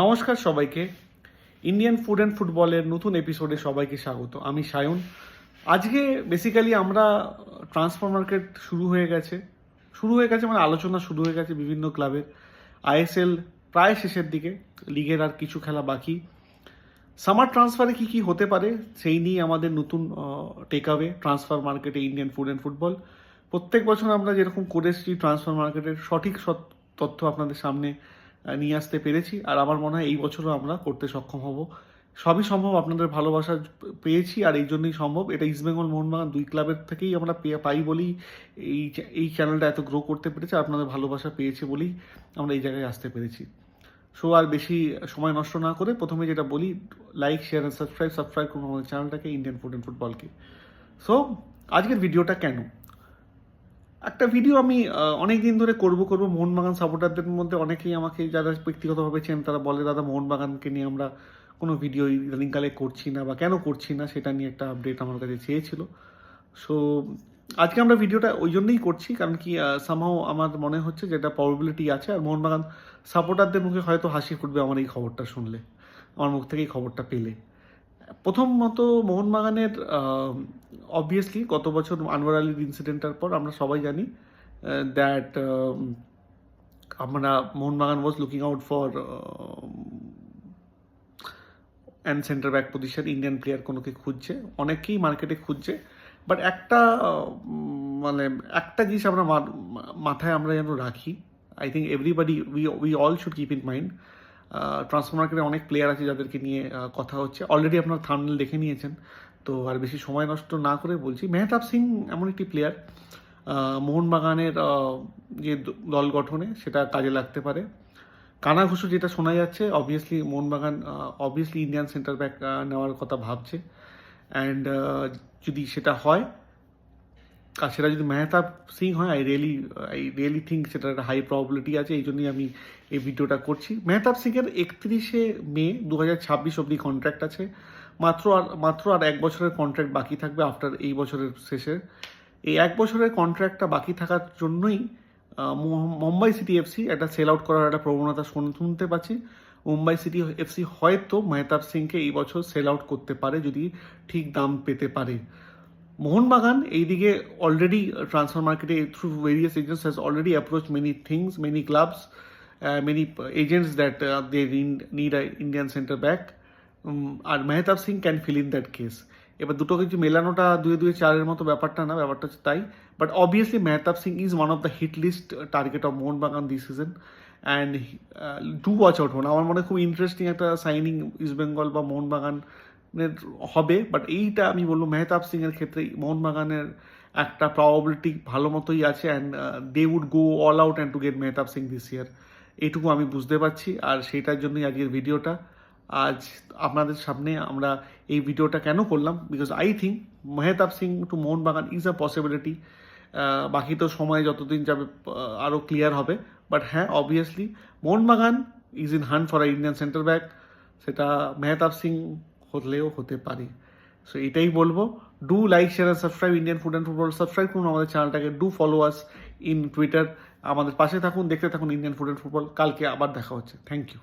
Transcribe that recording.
নমস্কার সবাইকে। Indian food and ফুটবলের নতুন এপিসোডে সবাইকে স্বাগত। আমি সায়ন। আজকে বেসিক্যালি আমরা ট্রান্সফার মার্কেট শুরু হয়ে গেছে। শুরু হয়ে গেছে মানে আলোচনা শুরু হয়ে গেছে বিভিন্ন ক্লাবের আইএসএল প্রায় শেষের দিকে। লিগের আর কিছু খেলা বাকি। সামার ট্রান্সফারে কি কি হতে পারে সেই নিয়ে আমাদের নতুন টেক ট্রান্সফার মার্কেটে ইন্ডিয়ান ফুড অ্যান্ড ফুটবল প্রত্যেক বছর আমরা যেরকম করে এসেছি ট্রান্সফার মার্কেটের সঠিক তথ্য আপনাদের সামনে নিয়ে আসতে পেরেছি। আর আমার মনে হয় এই বছরও আমরা করতে সক্ষম হব। সবই সম্ভব, আপনাদের ভালোবাসা পেয়েছি আর এই জন্যই সম্ভব। এটা ইস্টবেঙ্গল মোহনবাগান দুই ক্লাবের থেকেই আমরা পাই বলেই এই এই চ্যানেলটা এত গ্রো করতে পেরেছে আপনাদের ভালোবাসা পেয়েছে বলেই আমরা এই জায়গায় আসতে পেরেছি। সো আর বেশি সময় নষ্ট না করে প্রথমে যেটা বলি like share and subscribe subscribe করুন আমাদের চ্যানেলটাকে ইন্ডিয়ান ফুড অ্যান্ড ফুটবলকে সো আজকের ভিডিওটা কেন? একটা ভিডিও আমি অনেক দিন ধরে করব করব। মোহনবাগান সাপোর্টারদের মধ্যে অনেকেই আমাকে, যারা ব্যক্তিগতভাবে চেন তারা বলে, দাদা, মোহনবাগানকে নিয়ে আমরা কোনো ভিডিও ইদানিংকালে করছি না বা কেন করছি না? সেটা নিয়ে একটা আপডেট আমার কাছে চেয়েছিল। সো আজকে আমরা ভিডিওটা ওই জন্যই করছি, কারণ কি সামহাও আমার মনে হচ্ছে যে এটা প্রবাবিলিটি আছে। আর মোহনবাগান সাপোর্টারদের মুখে হয়তো হাসি ফুটবে আমার এই খবরটা শুনলে, আমার মুখ থেকে এই খবরটা পেলে। প্রথমত মোহনবাগানের অবভিয়াসলি গত বছর আনোয়ার আলীর ইনসিডেন্টটার পর আমরা সবাই জানি দ্যাট আমরা Mohun Bagan was looking out for and center back position Indian player কোনোকে খুঁজছে, অনেকেই মার্কেটে খুঁজছে বাট একটা মানে একটা জিনিস আমরা মাথায় আমরা যেন রাখি I think everybody we we all should keep in mind transfer মার্কেটে অনেক প্লেয়ার আছে যাদেরকে নিয়ে কথা হচ্ছে। অলরেডি আপনার থামনেল দেখে নিয়েছেন। তো আর বেশি সময় নষ্ট না করে বলছি, মেহতাব সিং এমন একটি প্লেয়ার মোহনবাগানের যে দল গঠনে সেটা কাজে লাগতে পারে। কানাঘুষো যেটা শোনা যাচ্ছে obviously Mohun Bagan obviously Indian center back নেওয়ার কথা ভাবছে। অ্যান্ড যদি সেটা হয় আর সেটা যদি মেহতাব সিং হয় I really I really think সেটার একটা হাই প্রবাবিলিটি আছে, এই জন্যই আমি এই ভিডিওটা করছি। মেহতাব সিংয়ের একত্রিশে মে দু হাজার ছাব্বিশ অব্দি কন্ট্রাক্ট আছে। মাত্র আর মাত্র আর এক বছরের কন্ট্রাক্ট বাকি থাকবে আফটার এই বছরের শেষে। এই এক বছরের কন্ট্রাক্টটা বাকি থাকার জন্যই মুম্বাই সিটি এফসি একটা সেল আউট করার একটা প্রবণতা শুন- শুনতে পাচ্ছি। মুম্বাই সিটি এফসি হয়তো মেহতাব সিংকে এই বছর সেল আউট করতে পারে, যদি ঠিক দাম পেতে পারে। মোহনবাগান, এইদিকে অলরেডি ট্রান্সফার মার্কেটে through various agents has already approach many things many clubs many agents that they need a Indian center back R Mehtab Singh can fill in that case এবার দুটো কিছু মেলানোটা দুয়ে দুয়ে চারের মতো ব্যাপারটা না, ব্যাপারটা হচ্ছে তাই। But obviously Mehtab Singh is one of the hit list target of Mohun Bagan this season and do watch out হন আমার মনে খুব ইন্টারেস্টিং একটা সাইনিং ইস্ট বেঙ্গল বা মোহনবাগানের হবে বাট এইটা আমি বলব মেহতাব সিং এর ক্ষেত্রে মোহনবাগানের একটা প্রবাবিলিটি ভালো মতোই আছে and they would go all out and to get Mehtab Singh this year এইটুকু আমি বুঝতে পারছি, আর সেইটার জন্যই আজকের ভিডিওটা। আজ আপনাদের সামনে আমরা এই ভিডিওটা কেন করলাম? Because I think Mehtab Singh to Mohun Bagan is a possibility বাকি তো সময় যতদিন যাবে আরও ক্লিয়ার হবে। বাট হ্যাঁ obviously Mohun Bagan is in hunt for a Indian center back সেটা মেহতাব সিং হলেও হতে পারে। সো এটাই বলব। Do like share and subscribe Indian food and football subscribe করুন আমাদের চ্যানেলটাকে do follow us in Twitter আমাদের পাশে থাকুন, দেখতে থাকুন ইন্ডিয়ান ফুড অ্যান্ড ফুটবল কালকে আবার দেখা হচ্ছে। Thank you